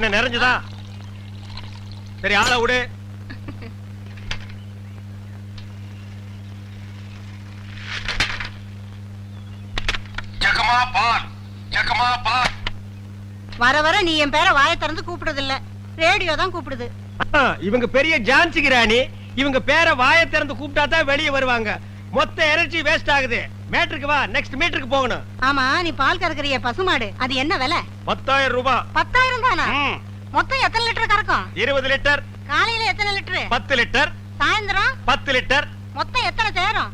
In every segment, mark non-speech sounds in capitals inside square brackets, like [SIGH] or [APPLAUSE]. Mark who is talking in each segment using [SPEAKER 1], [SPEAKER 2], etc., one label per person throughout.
[SPEAKER 1] என்ன நிறைஞ்சுதா? சரி ஆளை விடு.
[SPEAKER 2] வர வர நீ என் பேரை வாயை திறந்து கூப்பிடுறது இல்ல ரேடியோ தான் கூப்பிடுது.
[SPEAKER 1] இவங்க பெரிய ஜான்சி கிராணி. இவங்க பேரை வாயை திறந்து கூப்பிட்டா தான் வெளியே வருவாங்க. மொத்த எனர்ஜி வேஸ்ட் ஆகுது. மேட்ருக்கு வா நெக்ஸ்ட் மீட்டருக்கு போகணும்.
[SPEAKER 2] ஆமா நீ பால் கறக்குறிய பசுமாடு. அது என்ன விலை?
[SPEAKER 1] பத்தாயிரம் ரூபாய்
[SPEAKER 2] பத்தாயிரம் தானா? மொத்தம் எத்தனை லிட்டர் கறக்கும்?
[SPEAKER 1] இருபது லிட்டர்.
[SPEAKER 2] காலையில எத்தனை லிட்டர்?
[SPEAKER 1] பத்து லிட்டர்.
[SPEAKER 2] சாயந்தரம்?
[SPEAKER 1] பத்து லிட்டர்.
[SPEAKER 2] மொத்தம் எத்தனை சேரும்?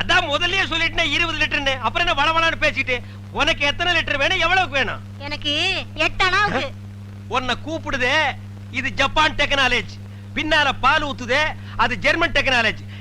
[SPEAKER 1] அதான் முதல்லயே சொல்லிட்டேன் இருபது லிட்டர்னு. அப்புறம் என்ன வளவளான்னு பேசிட்டு உனக்கு எத்தனை லிட்டர் வேணும் எவ்வளவுக்கு வேணும்?
[SPEAKER 2] எனக்கு எட்டு அணாவுக்கு
[SPEAKER 1] உன்னை கூப்பிடுதே இது ஜப்பான் டெக்னாலஜி. பின்னால பால் ஊத்துதே அது ஜெர்மன் டெக்னாலஜி.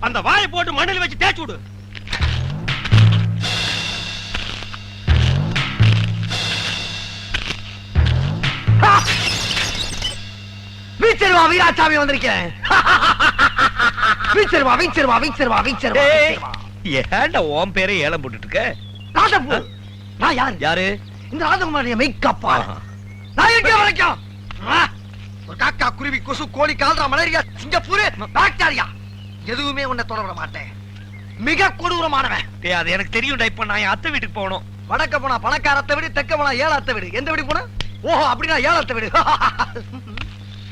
[SPEAKER 1] அந்த வாயை போட்டு மண்ணில் வச்சு தேய்ச்சு விடு.
[SPEAKER 3] வீச்சருவா வீராசாமி வந்திருக்கேன் வீச்சருவா வீச்சருவா வீச்சருவா வீச்சருவா
[SPEAKER 4] ஏன்டா உன் பேரை ஏலம் போட்டுட்டு இருக்க
[SPEAKER 3] ராஜபூர் நான் யாரு?
[SPEAKER 4] யாரு?
[SPEAKER 3] இந்த ராஜகுமாரிய மெய்க்கப்பா? நான் எங்க வரைக்கும்? காக்கா குருவி கொசு கோழி கால்ரா மலேரியா சிங்கப்பூர் பாக்டீரியா எதுவுமே உன்னை தொட விட மாட்டேன். மிக கொடூரமானவன்.
[SPEAKER 4] டேய் அது எனக்கு தெரியும்டா. இப்ப நான் என் அத்தை வீட்டுக்கு போகணும்.
[SPEAKER 3] வடக்க போனா பணக்காரத்தை விடு தெக்க போனா ஏழாத்த விடு. எந்த விடு போனா? ஓஹோ அப்படின்னா ஏழாத்த விடு.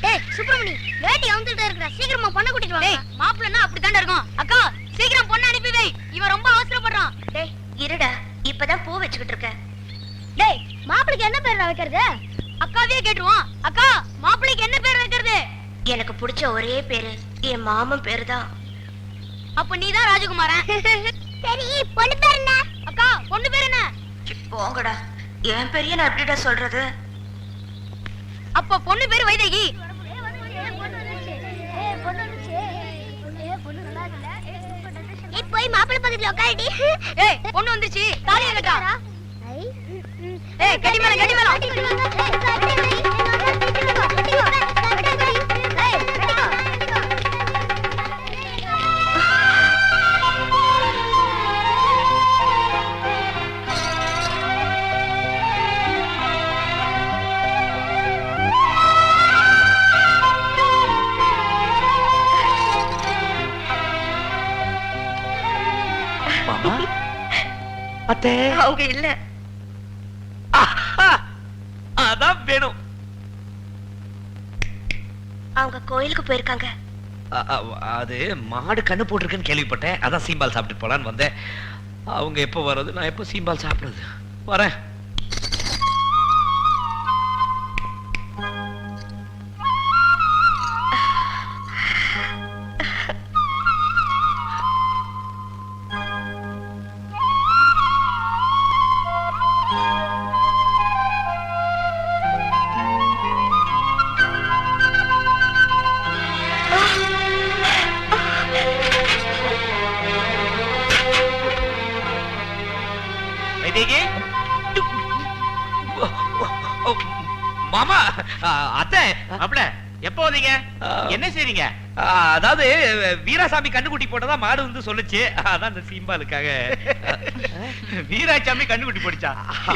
[SPEAKER 5] டேய் சுப்பிரமணி வேட்டி அவுந்துட்டே இருக்கடா சீக்கிரமா பொண்ணை கூட்டிட்டு வாங்க. மாப்பிள்ளனா இருக்கும். அக்கா சீக்கிரம் பொண்ணை அனுப்பி வை. இவன் ரொம்ப அவசரப்படுறான். டேய் இருடா. இப்பதான் பூ வச்சுக்கிட்டு இருக்க. டேய் மாப்பிளைக்கு என்ன பேர் வைக்கிறது? அக்காவே கேட்டுருவோம். அக்கா மாப்பிளைக்கு என்ன பேர் வைக்கிறது? எனக்கு பிடிச்ச ஒரே பேரு. என் மாமன் பேரு தான் அப்ப நீ தான் ராஜகுமாரன். சரி பொண்ணு பேர் என்ன? அக்கா பொண்ணு பேர் என்ன? போங்கடா. என் பெரிய நான் எப்படிடா சொல்றது? அப்ப பொண்ணு பேரு வைதேகி. போய் மாப்பிள்ளை பக்கத்துல உட்காரடி. ஏய் பொண்ணு வந்துருச்சு. தாலியா கட்டா ஏய் கட்டி மேல கட்டி மேல
[SPEAKER 4] அத்தை.
[SPEAKER 5] அவங்க இல்ல!
[SPEAKER 4] அதான் வேணும்.
[SPEAKER 5] அவங்க கோயிலுக்கு போயிருக்காங்க.
[SPEAKER 4] அது மாடு கண்ணு போட்டிருக்குன்னு கேள்விப்பட்டேன். அதான் சீம்பால் சாப்பிட்டு போலான்னு வந்தேன். அவங்க எப்போ வர்றது? நான் எப்போ சீம்பால் சாப்பிடுறது? வரேன். வீராசாமி கண்ணுக்குட்டி போட்டதா மாடு வந்து சொல்லுச்சு. அதான் இந்த சீம்பாலுக்காக.
[SPEAKER 6] வீராசாமி கண்டுபிடி போடுச்சா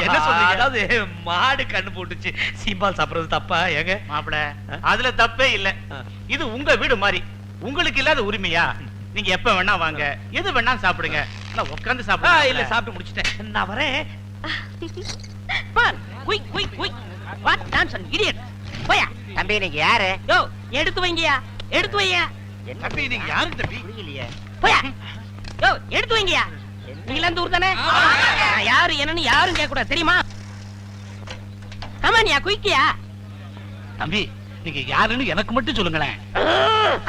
[SPEAKER 6] என்ன சொல்றீங்க?
[SPEAKER 4] அதாவது மாடு கண்ணு போட்டுச்சு. சீம்பால் சாப்பிடுறது தப்பா? ஏங்க?
[SPEAKER 6] மாப்பிள அதுல தப்பே இல்ல. இது உங்க வீடு மாதிரி. உங்களுக்கு இல்லாத உரிமையா? நீங்க எப்ப வேணா வாங்க. எது வேணா சாப்பிடுங்க. நான் உட்கார்ந்து
[SPEAKER 4] ஆ,
[SPEAKER 6] சாப்பிடுங்க
[SPEAKER 4] இல்ல சாப்பிட்டு முடிச்சிட்டேன். நான் வரேன்.
[SPEAKER 7] Quick quick quick what nonsense idiot போயா.
[SPEAKER 3] தம்பி நீங்க யாரு?
[SPEAKER 7] யோ எடுத்து வைங்கயா எடுத்து வையா.
[SPEAKER 6] தம்பி நீங்க யாருக்கு தம்பி
[SPEAKER 3] புரியலையே.
[SPEAKER 7] போயா. யோ எடுத்து வைங்கயா நீங்க இந்த ஊர் தானே? நான் யாரு என்னன்னு யாரும் கேட்க கூடாது தெரியுமா ஆமா நீயா குயிக்கியா
[SPEAKER 6] தம்பி நீங்க யாருன்னு எனக்கு மட்டும் சொல்லுங்களேன்.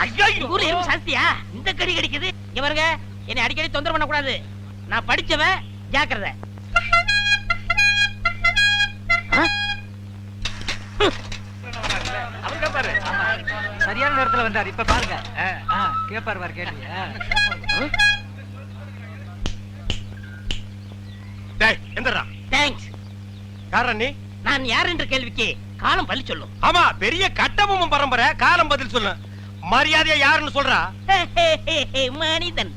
[SPEAKER 7] ஐயோ ஊர்ல எறும்பு சாஸ்தியா? இந்த கடி கடிக்குது. இங்க பாருங்க என்னை அடிக்கடி தொந்தரவு பண்ண கூடாது நான் படிச்சவன் ஜாக்கிரதை.
[SPEAKER 3] சரியான நேரத்துல வந்தார். இப்ப பாருங்க. கேப்பார் பாரு
[SPEAKER 1] எந்தடா
[SPEAKER 7] தேங்க்ஸ்
[SPEAKER 1] யாரா நீ?
[SPEAKER 7] நான் யார் என்ற கேள்விக்கு காலம் பள்ளி சொல்லும்.
[SPEAKER 1] ஆமா பெரிய கட்டபொம்மன் பரம்பரை. காலம் பதில் சொல்லு. மரியாதையா யாருன்னு சொல்றா?
[SPEAKER 7] மனிதன்.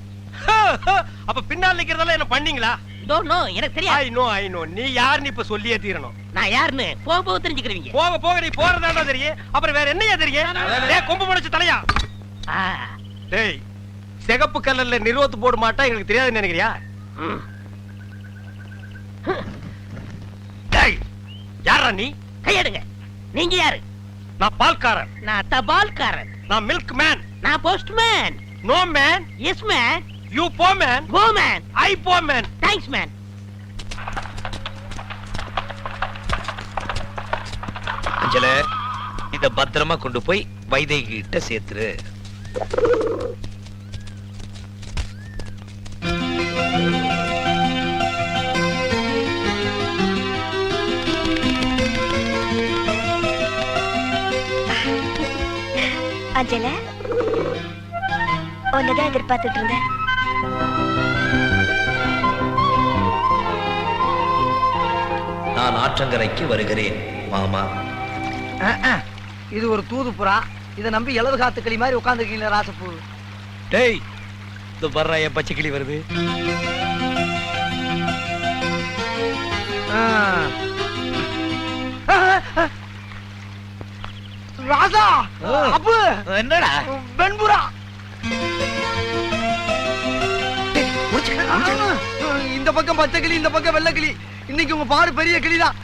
[SPEAKER 1] அப்ப பின்னால் நிக்கிறதெல்லாம் என்ன பண்ணீங்களா?
[SPEAKER 7] டோன்ட் நோ எனக்கு தெரியாது.
[SPEAKER 1] ஐ நோ ஐ நோ நீ யாருன்னு இப்ப சொல்லியே தீரணும்.
[SPEAKER 7] நான் யாருன்னு? போக போக தெரிஞ்சுக்கிறீங்க
[SPEAKER 1] போக போக நீ போறதாண்டா தெரியும். அப்புறம் வேற என்னையா தெரியும்? டேய் கொம்பு முளைச்சு தலையா?
[SPEAKER 7] ஆ,
[SPEAKER 1] டேய் சிகப்பு கலர்ல நிறுவத்து போட மாட்டா எனக்கு தெரியாதுன்னு நினைக்கிறியா. டேய் யாரா நீ?
[SPEAKER 7] கையெடுங்க. நீங்க யாரு?
[SPEAKER 1] நான் பால்காரன்.
[SPEAKER 7] நான் தபால்காரன்
[SPEAKER 1] நான் மில்க் மேன்
[SPEAKER 7] நான் postman
[SPEAKER 1] no man
[SPEAKER 7] yes man
[SPEAKER 1] you போ மேன்
[SPEAKER 7] கோ மேன்
[SPEAKER 1] ஐ போ மேன்
[SPEAKER 7] தேங்க்ஸ் மேன்
[SPEAKER 4] அஞ்சல இத பத்திரமா கொண்டு போய் வைதேகி கிட்ட சேர்த்துரு.
[SPEAKER 5] அஞ்சல உன்னதான் எதிர்பார்த்துட்டு இருந்தேன்.
[SPEAKER 4] நான் ஆற்றங்கரைக்கு வருகிறேன் மாமா.
[SPEAKER 3] இது ஒரு தூது புறா. இதை நம்பி இலவு காத்துக்களி மாதிரி உட்காந்துருக்கீங்களா ராசப்பூ.
[SPEAKER 4] டேய் இந்த பர்றா என் பச்சை கிளி வருது.
[SPEAKER 3] ராசா. அப்பு.
[SPEAKER 4] என்னடா?
[SPEAKER 3] வெண்புறா. இந்த பக்கம் பச்சை கிளி இந்த பக்கம் வெள்ளை கிளி. இன்னைக்கு உங்க பாடு பெரிய கிளிதான்.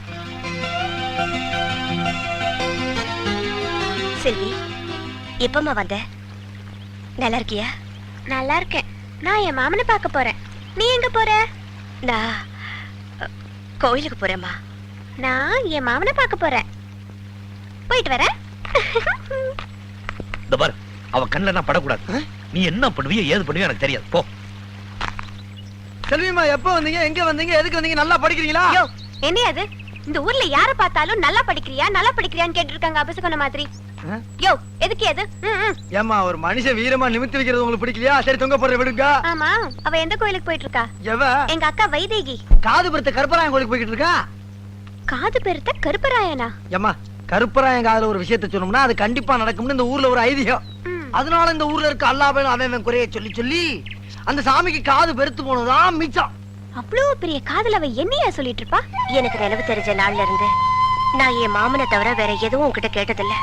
[SPEAKER 5] செல்வி எப்பமா வந்த? நல்லா இருக்கியா? நல்லா இருக்கேன். நான் என் மாமனை பார்க்க போறேன். நீ எங்க போற? நான் கோயிலுக்கு போறேம்மா. நான் என் மாமனை பார்க்க போறேன். போயிட்டு வரேன். [LAUGHS]
[SPEAKER 4] இந்த பாரு அவ கண்ணுல நான் படக்கூடாது. நீ என்ன பண்ணுவியோ ஏது பண்ணுவியோ எனக்கு தெரியாது. போ.
[SPEAKER 3] செல்விமா எப்ப வந்தீங்க? எங்க வந்தீங்க? எதுக்கு வந்தீங்க? நல்லா படிக்கிறீங்களா?
[SPEAKER 5] யோ என்ன அது இந்த ஊர்ல யார பார்த்தாலும் நல்லா படிக்கிறியா நல்லா படிக்கிறியான்னு கேட்டு இருக்காங்க அபசகன மாதிரி? யோ எதுக்கு அது.
[SPEAKER 3] ஏமா ஒரு மனுஷன் வீரமா நிமித்தி வைக்கிறது உங்களுக்கு பிடிக்கலையா? சரி தொங்க போடுற விடுங்க.
[SPEAKER 5] ஆமா அவ எந்த கோயிலுக்கு போயிட்டு இருக்கா
[SPEAKER 3] எவ?
[SPEAKER 5] எங்க அக்கா வைதேகி.
[SPEAKER 3] காது பெருத்த கருப்பராயன் கோயிலுக்கு போய்கிட்டு இருக்கா?
[SPEAKER 5] காது பெருத்த கருப்பராயனா?
[SPEAKER 3] ஏமா கருப்பராயன் காதுல ஒரு விஷயத்த சொன்னோம்னா அது கண்டிப்பா நடக்கும்னு இந்த ஊர்ல ஒரு ஐதீகம். அதனால இந்த ஊர்ல இருக்க அவன் அவன் குறைய சொல்லி சொல்லி அந்த சாமிக்கு காது பெருத்து போனதுதான் மிச்சம்.
[SPEAKER 5] அவ்வளவு பெரிய காதல் அவ என்னையா சொல்லிட்டு இருப்பா எனக்கு நிலவு தெரிஞ்ச நாள்ல இருந்து நான் என் மாமனை தவிர வேற எதுவும் உங்ககிட்ட கேட்டதில்ல.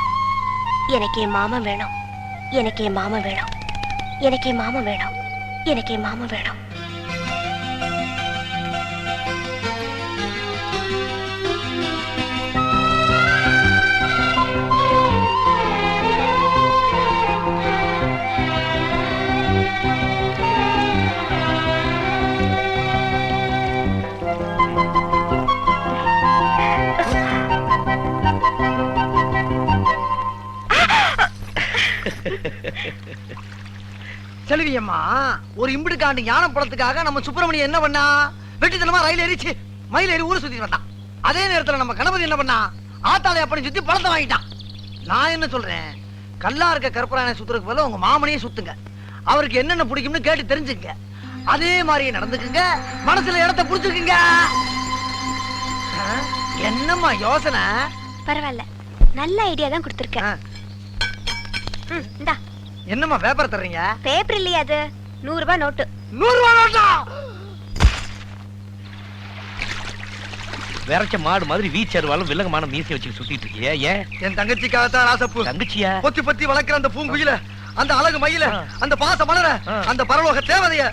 [SPEAKER 5] எனக்கு என் மாமன் வேணும். எனக்கு என் மாமன் வேணும். எனக்கு என் மாமன் வேணும். எனக்கு என் மாமன் வேணும்.
[SPEAKER 3] செல்வியம்மா ஒரு இம்பிடுக்காண்டு ஞான படத்துக்காக நம்ம சுப்பிரமணியம் என்ன பண்ணா? வெட்டித்தனமா ரயில் ஏறிச்சு. மயில் ஏறி ஊரை சுத்திட்டு வந்தான். அதே நேரத்துல நம்ம கணபதி என்ன பண்ணா? ஆத்தாளை அப்படி சுத்தி பழத்தை வாங்கிட்டான். நான் என்ன சொல்றேன்? கல்லா இருக்க கருப்பராயனை சுத்துறதுக்கு பதிலா உங்க மாமனையே சுத்துங்க. அவருக்கு என்னென்ன பிடிக்கும்னு கேட்டு தெரிஞ்சுங்க அதே மாதிரியே நடந்துக்குங்க. மனசுல இடத்த புடிச்சுக்குங்க. என்னம்மா யோசனை?
[SPEAKER 5] பரவாயில்ல. நல்ல ஐடியா தான் கொடுத்துருக்க
[SPEAKER 3] ஆ,
[SPEAKER 5] ம், இந்தா.
[SPEAKER 3] என்னம்மா பேப்பர் தர்றீங்க?
[SPEAKER 5] பேப்பர் இல்லையா அது. நூறு ரூபாய் நோட்டு
[SPEAKER 3] நூறு ரூபா நோட்டா
[SPEAKER 4] விரைச்ச மாடு மாதிரி வீச்சருவாலும் வில்லங்கமான மீசை வச்சு சுத்திட்டு இருக்கியே ஏன்?
[SPEAKER 3] என் தங்கச்சிக்காகத்தான் ராசப்பு.
[SPEAKER 4] தங்கச்சியா?
[SPEAKER 3] பொத்தி பொத்தி வளர்க்கிற அந்த பூங்குயில அந்த அழகு மயில. அந்த பாச மலர. அந்த பரலோக தேவதைய.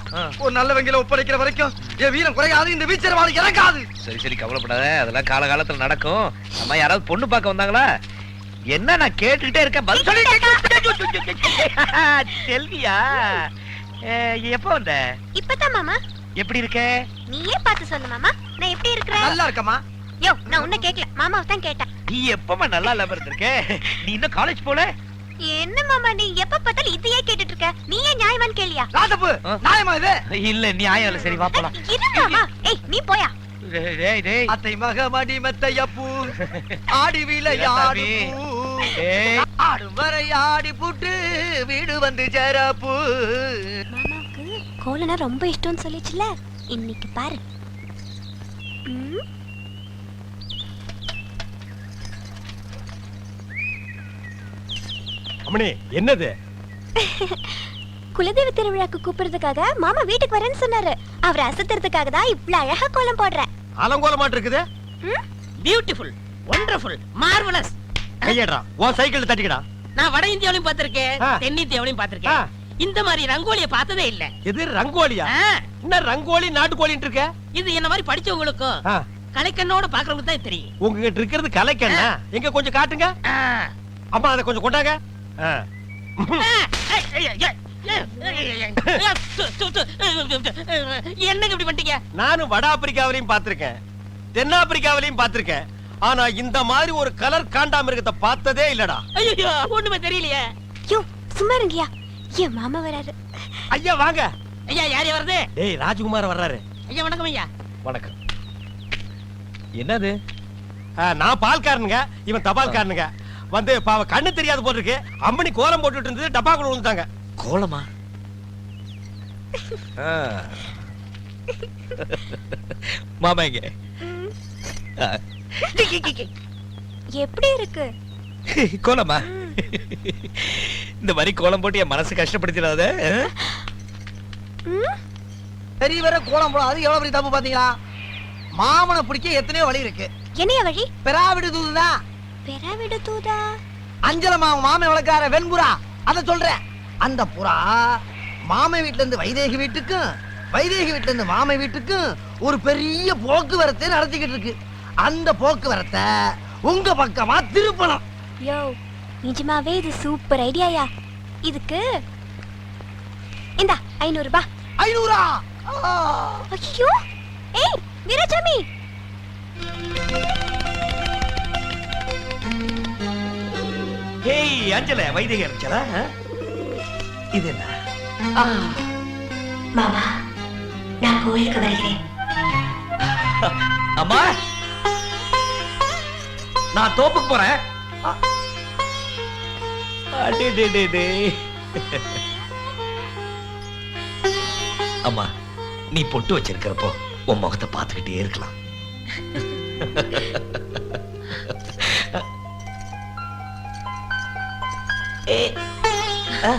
[SPEAKER 3] ஒரு நல்ல வெங்கில ஒப்படைக்கிற வரைக்கும் என் வீரம் குறையாது இந்த வீச்சர் வாழ் இறங்காது.
[SPEAKER 4] சரி சரி கவலைப்படாத. அதெல்லாம் காலகாலத்துல நடக்கும். நம்ம யாராவது பொண்ணு பார்க்க வந்தாங்களா? என்ன நான் கேட்டுக்கிட்டே இருக்கேன்? பதில் சொல்லி. [LAUGHS] செல்வியா? அஹ், எப்ப வந்த?
[SPEAKER 5] இப்பதான் மாமா.
[SPEAKER 4] எப்படி இருக்க?
[SPEAKER 5] நீயே பார்த்து சொல்லு மாமா. நான் எப்படி இருக்கிறேன்?
[SPEAKER 3] நல்லா இருக்கமா
[SPEAKER 5] யோ நான் உன்ன கேக்கல. மாமாவை தான் கேட்டேன்.
[SPEAKER 4] நீ எப்பமா நல்லா இல்லாம இருந்திருக்க. நீ இன்னும் காலேஜ் போல?
[SPEAKER 5] என்ன மாமா நீ எப்ப பார்த்தாலும் இதையே கேட்டுட்டு இருக்க. நீ ஏன் நியாயமான்னு கேளியா?
[SPEAKER 3] ராசப்பு
[SPEAKER 4] ஆ.
[SPEAKER 3] நியாயமா இது?
[SPEAKER 4] இல்ல நியாயம் இல்ல. சரி வா போலாம்.
[SPEAKER 5] இரு மாமா. ஏய் நீ போயா.
[SPEAKER 3] அத்தை மக மடி மெத்தையப்பூ [LAUGHS] ஆடி. விளையாடு. ஆடும் வரை ஆடி புட்டு வீடு வந்து சேரப்பூ
[SPEAKER 5] மாமாவுக்கு கோலனா ரொம்ப இஷ்டம்னு சொல்லிச்சுல இன்னைக்கு பாரு.
[SPEAKER 1] அம்மணி என்னது? [LAUGHS]
[SPEAKER 5] குலதெய்வ திருவிழாக்கு கூப்பிடுறதுக்காக மாமா வீட்டுக்கு வரேன்னு சொன்னாரு. அவரை அசத்துறதுக்காக தான் இவ்ளோ அழகா கோலம் போடுறேன்.
[SPEAKER 1] அலங்கோலமாட்டு இருக்குது
[SPEAKER 7] பியூட்டிஃபுல் ஒண்டர்ஃபுல் மார்வலஸ்
[SPEAKER 1] கையேடுறா. உன் சைக்கிள் தட்டிக்கடா.
[SPEAKER 7] நான் வட இந்தியாவிலையும் பார்த்திருக்கேன்
[SPEAKER 1] ஆ.
[SPEAKER 7] தென்னிந்தியாவிலையும் பார்த்திருக்கேன். இந்த மாதிரி ரங்கோலிய பார்த்ததே இல்ல.
[SPEAKER 1] எது ரங்கோலியா? என்ன ரங்கோலி நாட்டுக்கோழின்னு இருக்க?
[SPEAKER 7] இது என்ன மாதிரி படிச்சவங்களுக்கும் கலைக்கண்ணோட பாக்குறவங்களுக்கு தான் தெரியும்.
[SPEAKER 1] உங்ககிட்ட இருக்கிறது கலைக்கண்ணா. எங்க கொஞ்சம் காட்டுங்க. அம்மா அதை கொஞ்சம் கொண்டாங்க.
[SPEAKER 7] என்னங்க இப்படி பண்ணிட்டீங்க?
[SPEAKER 1] நானும் வட ஆப்பிரிக்காவிலையும் பார்த்திருக்கேன். தென்னாப்பிரிக்காவிலையும் பார்த்திருக்கேன். ஆனா இந்த மாதிரி ஒரு கலர் காண்டாமிருகத்தை பார்த்ததே இல்லடா.
[SPEAKER 7] ஐயோ ஒண்ணுமே தெரியலையே.
[SPEAKER 5] யோ சும்மா இருங்கயா என் மாமா வராரு.
[SPEAKER 1] ஐயா வாங்க.
[SPEAKER 7] ஐயா யார் வருது
[SPEAKER 1] ஏய் ராஜ்குமார் வர்றாரு.
[SPEAKER 7] ஐயா வணக்கம் ஐயா.
[SPEAKER 4] வணக்கம். என்னது?
[SPEAKER 1] நான் பால்காரனுங்க. இவன் தபால்காரனுங்க. வந்து பாவ கண்ணு தெரியாது போல இருக்கு அம்மனி கோலம் போட்டுட்டு இருந்தது டப்பாக்குள்ள விழுந்தாங்க
[SPEAKER 4] கோலமா? ஆ. [LAUGHS] மாமா எங்க.
[SPEAKER 5] எப்படி இருக்கு? [LAUGHS]
[SPEAKER 4] கோலமா? இந்த மாதிரி கோலம் போட்டு என் மனசு கஷ்டப்படுத்திடாத
[SPEAKER 3] சரி வர கோலம் போட அது எவ்வளவு பெரிய தப்பு பாத்தீங்களா மாமனை பிடிக்க எத்தனையோ வழி இருக்கு.
[SPEAKER 5] என்னைய வழி?
[SPEAKER 3] பெறாவிடு தூதுதான்
[SPEAKER 5] பெறாவிடு தூதா?
[SPEAKER 3] அஞ்சல மாமன் மாமன் வளர்க்கார வெண்புறா. அத சொல்றேன். அந்த புறா மாமன் வீட்டுல இருந்து வைதேகி வீட்டுக்கும் வைதேகி வீட்டுல இருந்து மாமன் வீட்டுக்கும் ஒரு பெரிய போக்குவரத்தை நடத்திக்கிட்டு இருக்கு. அந்த போக்குவரத்தை உங்க பக்கமா திருப்பணும்.
[SPEAKER 5] யோ நிஜமாவே இது சூப்பர் ஐடியாயா. இதுக்கு இந்தா ஐநூறு ரூபாய்
[SPEAKER 3] ஐநூறா.
[SPEAKER 5] ஐயோ ஏய் வீரசாமி.
[SPEAKER 4] ஏய் அஞ்சல வைத்திய அஞ்சலா? இது என்ன
[SPEAKER 5] மாமா நான் கோயிலுக்கு வருகிறேன்.
[SPEAKER 4] அம்மா! நான் தோப்புக்கு போறேன். அம்மா நீ பொட்டு வச்சிருக்கிறப்போ உன் முகத்தை பார்த்துக்கிட்டே இருக்கலாம்.
[SPEAKER 8] ராஜா
[SPEAKER 4] ஆ,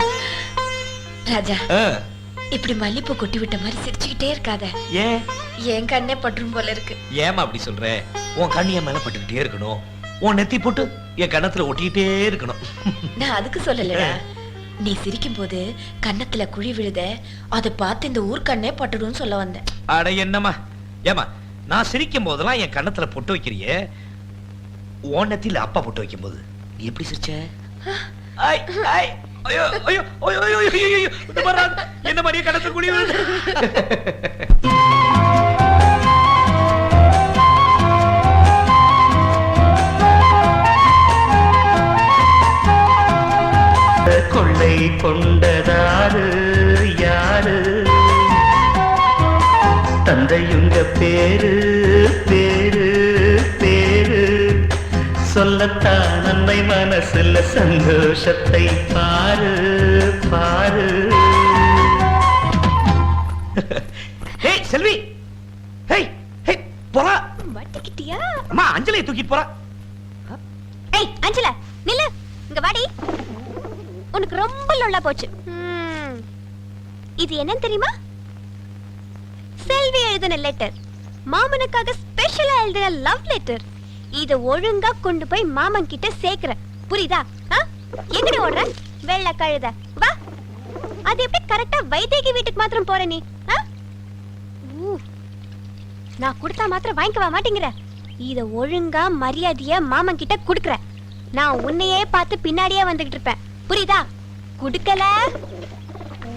[SPEAKER 8] இப்படி மல்லிப்பூ கொட்டி விட்ட மாதிரி சிரிச்சுக்கிட்டே இருக்காத.
[SPEAKER 4] ஏன்?
[SPEAKER 8] என் கண்ணே பற்றும் போல இருக்கு.
[SPEAKER 4] ஏமா அப்படி சொல்ற? உன் கண்ணு என் மேல பட்டுக்கிட்டே இருக்கணும். உன் நெத்தி போட்டு என் கண்ணத்துல ஒட்டிக்கிட்டே இருக்கணும்.
[SPEAKER 8] நான் அதுக்கு சொல்லலடா. நீ சிரிக்கும் போது கன்னத்துல குழி விழுத அதை பார்த்து இந்த ஊர் கண்ணே பட்டுடும்னு சொல்ல வந்தேன்.
[SPEAKER 4] அட என்னம்மா? ஏமா நான் சிரிக்கும் போதெல்லாம் என் கண்ணத்துல பொட்டு வைக்கிறியே? உன் நெத்தியில அப்பா பொட்டு வைக்கும் போது நீ எப்படி சிரிச்ச? ஐ, ஐ, ஐயோ, ஐயோ, ஐயோ, ஐயோ, ஐயோ, ஐயோ, இந்த மாதிரி என்ன மாதிரியே கணத்துல குழி
[SPEAKER 6] கொள்ளை கொண்டதாரு யாரு? தந்தையுங்க பேரு சொல்லத்தான் நன்மை மனசுல சந்தோஷத்தை பாரு பாரு.
[SPEAKER 4] ஏய் செல்வி. ஏய் ஏய் போறா.
[SPEAKER 5] வட்டிக்கிட்டியா?
[SPEAKER 4] அம்மா அஞ்சலியை தூக்கிட்டு போறா.
[SPEAKER 5] ஏய் அஞ்சல நில்லு. இங்க வாடி. உனக்கு ரொம்ப லொல்லா போச்சு. இது என்னன்னு தெரியுமா? செல்வி எழுதின லெட்டர் மாமனுக்காக ஸ்பெஷலா எழுதின லவ் லெட்டர் இத ஒழுங்கா கொண்டு போய் மாமன் கிட்ட சேர்க்கிற. புரியுதா? ஆ? எங்கடி ஓடுற? வெள்ள கழுத. வா. அது எப்படி கரெக்டா வைத்தியகி வீட்டுக்கு மாத்திரம் போற நீ? ஆ? நான் கொடுத்தா மாத்திரம் வாங்கிக்கவா மாட்டேங்கிற. இத ஒழுங்கா மரியாதைய மாமன் கிட்ட குடுக்கற. நான் உன்னையே பார்த்து பின்னாடியே வந்துகிட்டு இருப்பேன். புரியுதா? குடுக்கல.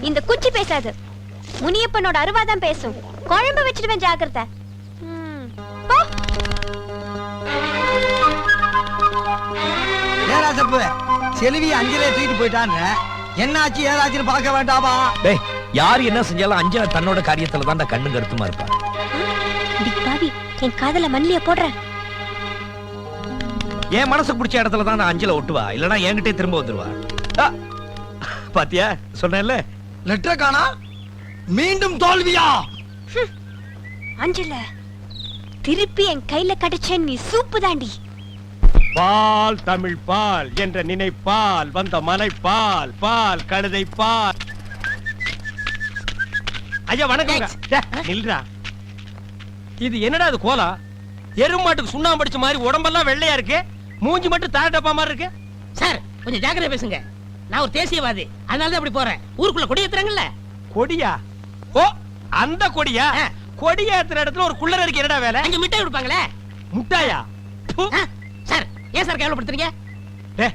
[SPEAKER 5] இந்த குச்சி பேசாது. முனியப்பனோட அருவாதான் பேசும். குழம்பு வச்சிடுவேன் ஜாக்கிரதை. போ. போ.
[SPEAKER 3] ஏராசப்பு செல்வி அஞ்சலே தூக்கிட்டு போயிட்டான்னு. என்னாச்சு ஏதாச்சுன்னு பார்க்க வேண்டாமா?
[SPEAKER 4] டேய் யார் என்ன செஞ்சாலும் அஞ்சல தன்னோட காரியத்துல தான் கண்ணு கருத்துமா இருப்பா.
[SPEAKER 5] என் காதல மண்ணிய போடுறேன்
[SPEAKER 4] என் மனசுக்கு பிடிச்ச இடத்துல தான் நான் அஞ்சல ஒட்டுவா. இல்லனா என்கிட்டயே திரும்ப வந்துருவா. பாத்தியா? சொன்னேன்ல?
[SPEAKER 3] லெட்டர் காணா? மீண்டும் தோல்வியா?
[SPEAKER 5] அஞ்சல திருப்பி என் கையில கிடைச்ச நீ சூப்பு தாண்டி
[SPEAKER 1] பால் தமிழ் பால் என்ற நினைப்பால் வந்த மலை பால் பால் கழுதை பால் ஐயா வணக்கம் நில்றா. இது என்னடா இது கோலா? எருமாட்டுக்கு சுண்ணாம்பு அடிச்ச மாதிரி உடம்பெல்லாம் வெள்ளையா இருக்கு? மூஞ்சி மட்டும் தார டப்பா மாதிரி இருக்கு?
[SPEAKER 7] சார் கொஞ்சம் ஜாக்கிரதை பேசுங்க. நான் ஒரு தேசியவாதி. அதனால தான் அப்படி போறேன். ஊருக்குள்ள கொடி ஏத்துறாங்கல்ல?
[SPEAKER 1] கொடியா? ஓ அந்த கொடியா. கொடி ஏத்துற இடத்துல ஒரு குள்ளர் இருக்கு. என்னடா வேலை?
[SPEAKER 7] அங்க மிட்டாய் கொடுப்பாங்களே?
[SPEAKER 1] முட்டாயா?
[SPEAKER 7] ஏன் சார் கேவலப்படுத்துறீங்க?
[SPEAKER 1] டே,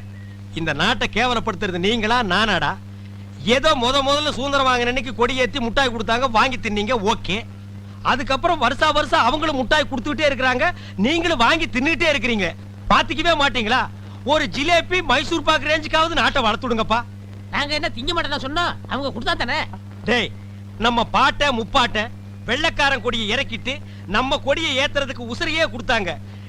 [SPEAKER 1] இந்த நாட்டை கேவலப்படுத்துறது நீங்களா நானாடா? ஏதோ முத முதல்ல சுதந்திரம் வாங்கின அன்னைக்கு கொடி ஏத்தி முட்டாய் கொடுத்தாங்க வாங்கி தின்னீங்க ஓகே. அதுக்கப்புறம் வருஷா வருஷம் அவங்களும் முட்டாய் கொடுத்துக்கிட்டே இருக்கிறாங்க நீங்களும் வாங்கி தின்னுட்டே இருக்கிறீங்க. பாத்துக்கவே மாட்டீங்களா? ஒரு ஜிலேபி மைசூர் பாக்கு ரேஞ்சுக்காவது நாட்டை வளர்த்துடுங்கப்பா
[SPEAKER 7] நாங்க என்ன திங்க மாட்டேன்னா சொன்னோம் அவங்க கொடுத்தா தானே?
[SPEAKER 1] டேய் நம்ம பாட்டை முப்பாட்டை வெள்ளைக்காரன் கொடியை இறக்கிட்டு நம்ம கொடியை ஏத்துறதுக்கு உசிரியே கொடுத்தாங்க.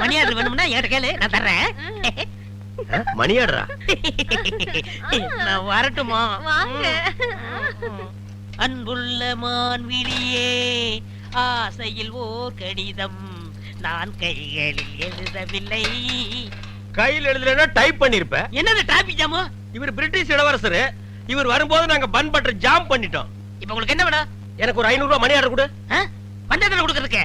[SPEAKER 7] மணியாடு வேணும்னா என்கிட்ட கேளு நான் தர்றேன்.
[SPEAKER 1] மணியாடுறா?
[SPEAKER 7] நான் வரட்டுமா?
[SPEAKER 2] வாங்க.
[SPEAKER 7] அன்புள்ள மான்விழியே ஆசையில் ஓர் கடிதம் நான் கைகளில் எழுதவில்லை.
[SPEAKER 1] கையில் எழுதலைன்னா டைப் பண்ணிருப்ப.
[SPEAKER 7] என்னது டிராபிக் ஜாமு
[SPEAKER 1] இவர் பிரிட்டிஷ் இளவரசர். இவர் வரும்போது நாங்க பன் பட்டர் ஜாம் பண்ணிட்டோம்.
[SPEAKER 7] இப்ப உங்களுக்கு என்ன வேணும்?
[SPEAKER 1] எனக்கு ஒரு ஐநூறு ரூபாய் மணி ஆர்டர் கொடு?
[SPEAKER 7] பஞ்சாயத்துல கொடுக்கறதுக்கு?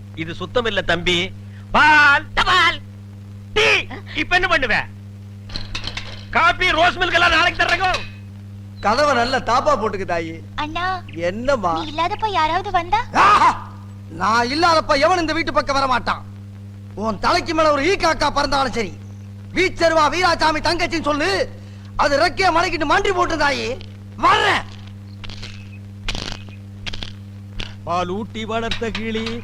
[SPEAKER 1] இது சுத்தம் இல்ல தம்பி. பால்.
[SPEAKER 7] தபால்
[SPEAKER 1] டீ. இப்ப என்ன பண்ணுவ? காபி ரோஸ் மில்க் எல்லாம் நாளைக்கு தர்றேங்க.
[SPEAKER 3] கதவை நல்ல தாப்பா போட்டுக்கு தாயி.
[SPEAKER 5] அண்ணா
[SPEAKER 3] என்னம்மா?
[SPEAKER 5] நீ இல்லாதப்ப யாராவது வந்தா!
[SPEAKER 3] நான் இல்லாதப்ப எவன் இந்த வீட்டு பக்கம் வர மாட்டான்? உன் தலைக்கு மேல ஒரு ஈ காக்கா பறந்தாலும் சரி. வீச்சருவா வீராசாமி தங்கச்சின்னு சொல்லு. அது ரெக்கைய மலைக்கிட்டு மண்டி போட்டு தாயி. வர்றேன்.
[SPEAKER 1] பால் ஊட்டி வளர்த்த கிளி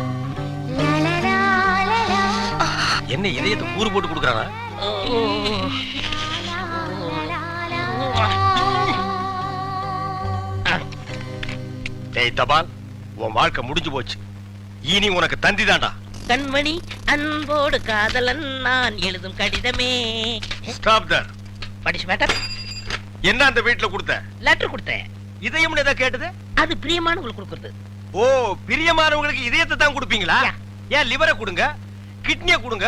[SPEAKER 1] என்ன இதயத்தை கூறு போட்டு கொடுக்குறானா. டேய் தபால் உன் வாழ்க்கை முடிஞ்சு போச்சு. இனி உனக்கு தந்தி தான்டா.
[SPEAKER 7] கண்மணி அன்போடு காதலன் நான் எழுதும் கடிதமே.
[SPEAKER 1] ஸ்டாப் தர்
[SPEAKER 7] படிச்சு மேட்டர்
[SPEAKER 1] என்ன அந்த வீட்டுல கொடுத்த?
[SPEAKER 7] லெட்டர் கொடுத்தேன்.
[SPEAKER 1] இதயம்னு எதை கேட்டது?
[SPEAKER 7] அது பிரியமானவங்களுக்கு கொடுக்குறது.
[SPEAKER 1] ஓ பிரியமானவங்களுக்கு இதயத்தை தான் கொடுப்பீங்களா. ஏன் லிவரை கொடுங்க? கிட்னிய கொடுங்க?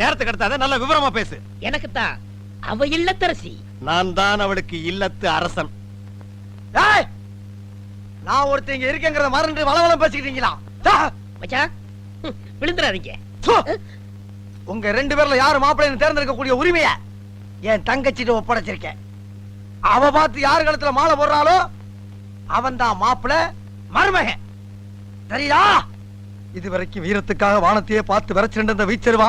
[SPEAKER 1] நேரத்தை கடத்தாத நல்ல விவரமா பேசு.
[SPEAKER 7] எனக்கு தான் அவ இல்லத்தரசி.
[SPEAKER 1] நான் தான் அவளுக்கு இல்லத்து அரசன்.
[SPEAKER 3] ஏய்! நான் ஒருத்தன் இங்க இருக்கேங்கிறத மறந்து வளவளம் பேசிக்கிட்டீங்களா!
[SPEAKER 7] மச்சான் விழுந்துறாதீங்க!
[SPEAKER 3] உங்க ரெண்டு பேர்ல யாரு மாப்பிள்ளைன்னு தேர்ந்தெடுக்கக்கூடிய உரிமைய என் தங்கச்சிட்டு ஒப்படைச்சிருக்கேன். அவ பார்த்து யாரு கழுத்துல மாலை போடுறாளோ அவன் தான் மாப்பிள்ள மருமகன். சரியா இது வரைக்கும் வீரத்துக்காக வானத்தையே பார்த்து விரைச்சிட்டு இருந்த வீச்சருவா?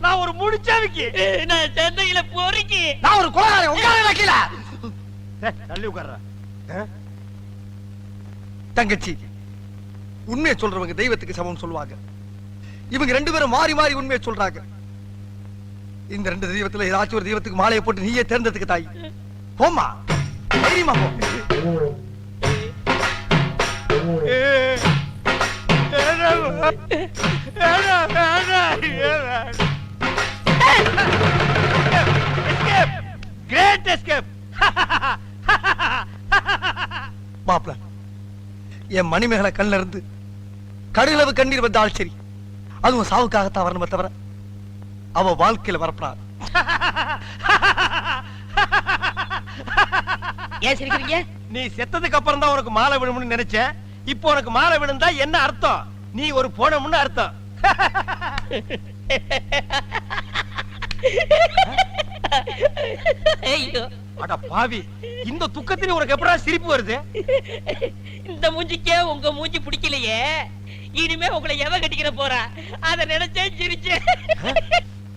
[SPEAKER 1] நான் ஒரு முடிச்சாவிக்கு
[SPEAKER 7] நான் சென்னையில போறீங்க
[SPEAKER 3] நான் ஒரு கொலகாரன் உட்கார கீழ
[SPEAKER 1] தள்ளி உட்கார்ற
[SPEAKER 3] தங்கச்சி உண்மையை சொல்றவங்க தெய்வத்துக்கு சமம் சொல்லுவாங்க இவங்க ரெண்டு பேரும் மாறி மாறி உண்மையை சொல்றாங்க இந்த ரெண்டு தெய்வத்துல ஏதாச்சும் ஒரு தெய்வத்துக்கு மாலையை போட்டு நீயே தேர்ந்ததுக்கு தாய் போம்மா தைரியமா போ
[SPEAKER 1] கிரேட்
[SPEAKER 3] மாப்பிள என் மணிமேகலை கண்ணில் இருந்து கடுகளவு கண்ணீர் வந்தால் சரி அதுவும் சாவுக்காகத்தான் வரணுமே தவிர அவ வாழ்க்கையில வரப்படாது.
[SPEAKER 7] ஏன் சிரிக்கிறீங்க?
[SPEAKER 1] நீ செத்ததுக்கு அப்புறம் தான் உனக்கு மாலை விழும்னு நினைச்சேன் இப்போ உனக்கு மாலை விழுந்தா என்ன அர்த்தம்? நீ ஒரு போனமுன்னு அர்த்தம்.
[SPEAKER 7] ஐயோ.
[SPEAKER 1] அட பாவி இந்த துக்கத்திலே உனக்கு எப்படா சிரிப்பு வருது?
[SPEAKER 7] இந்த மூஞ்சிக்கே உங்க மூஞ்சி பிடிக்கலையே. இனிமே உங்களை எவ கட்டிக்கிற போறா? அத நினைச்சே சிரிச்சேன்.